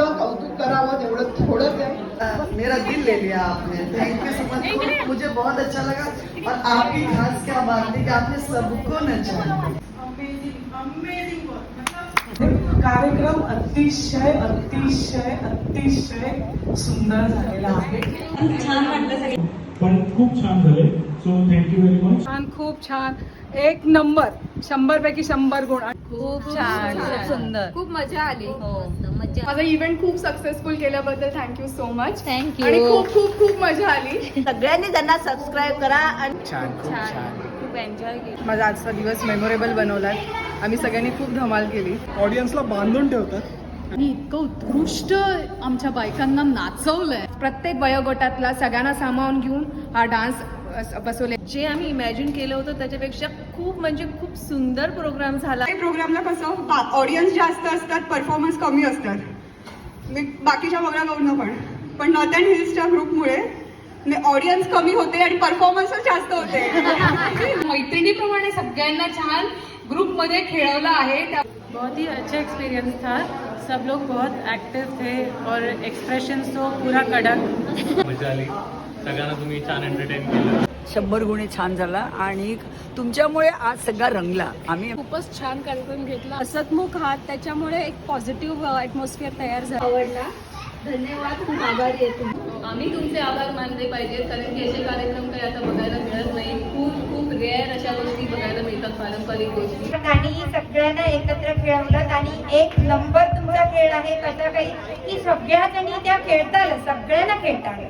तुमचं कौतुक करावं तेवढं थोडंच आहे. मेरा दिल ले लिया आपने. थैंक यू सो मच मुझे बहुत अच्छा लगा. और आपकी खास क्या बात है कि आपने सबको नचाया कार्यक्रम अतिशय अतिशय अतिशय सुंदर झालेला आहे. पण खूप छान झाले. सो थँक्यू व्हेरी मच छान खूप छान. एक नंबर. शंभर पैकी शंभर गुण. खूप छान खूप सुंदर. खूप मजा आली. हो मजा माझा इव्हेंट खूप सक्सेसफुल केल्याबद्दल थँक्यू सो मच थँक्यू आणि खूप खूप खूप मजा आली. सगळ्यांनी त्यांना सबस्क्राईब करा आणि छान खूप छान. खूप एन्जॉय केलं. माझा आजचा दिवस मेमोरेबल बनवलाय. आम्ही सगळ्यांनी खूप धमाल केली. ऑडियन्सला बांधून ठेवतात. आणि इतकं उत्कृष्ट आमच्या बायकांना नाचवलंय. प्रत्येक वयोगटातला सगळ्यांना सामावून घेऊन हा डान्स बसवले. जे आम्ही इमॅजिन केलं होतं त्याच्यापेक्षा खूप म्हणजे खूप सुंदर प्रोग्राम झाला. प्रोग्रामला कसं ऑडियन्स जास्त असतात परफॉर्मन्स कमी असतात. मी बाकीच्या प्रोग्राम पण. पण नॉर्थ अँड हिल्सच्या ग्रुपमुळे ऑडियन्स कमी होते आणि परफॉर्मन्सच जास्त होते. मैत्रिणीप्रमाणे सगळ्यांना छान ग्रुपमध्ये खेळवलं आहे. बहुत ही अच्छा एक्सपीरियंस था. सब लोग बहुत एक्टिव थे और एक्सप्रेशन तो पूरा कड़क. मजा आली. सगळ्यांना तुम्ही छान एंटरटेन केलं. शंभर गुणे छान झाला आणि तुमच्यामुळे आज सगळा रंगला. आम्ही खूपच छान कार्यक्रम घेतला. हसतमुख आहात त्याच्यामुळे एक पॉझिटिव्ह ॲटमॉस्फिअर तयार झालं. आवडला. धन्यवाद खूप आभारी आहे तुम्ही आम्ही तुमचे आभार मानले पाहिजेत कारण की असे कार्यक्रम काही आता बघायला मिळत नाही. खूप खूप रेअर अशा गोष्टी बघायला मिळतात पारंपरिक गोष्टी. आणि सगळ्यांना एकत्र खेळवलं आणि एक नंबर तुमचा खेळ आहे कसा काही की सगळ्या जणी त्या खेळताल सगळ्यांना खेळताल.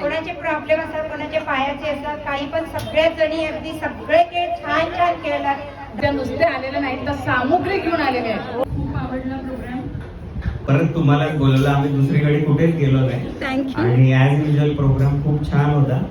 कोणाचे प्रॉब्लेम असतात कोणाचे पायाचे असतात काही पण सगळ्याच जणी अगदी सगळे खेळ छान छान खेळतात त्या नुसते आलेले नाहीत तर सामुग्री घेऊन आलेले आहेत. परत तुम्हाला बोलवलं आम्ही दुसरीकडे कुठेच गेलो नाही. आणि ॲज युजल प्रोग्राम खूप छान होता.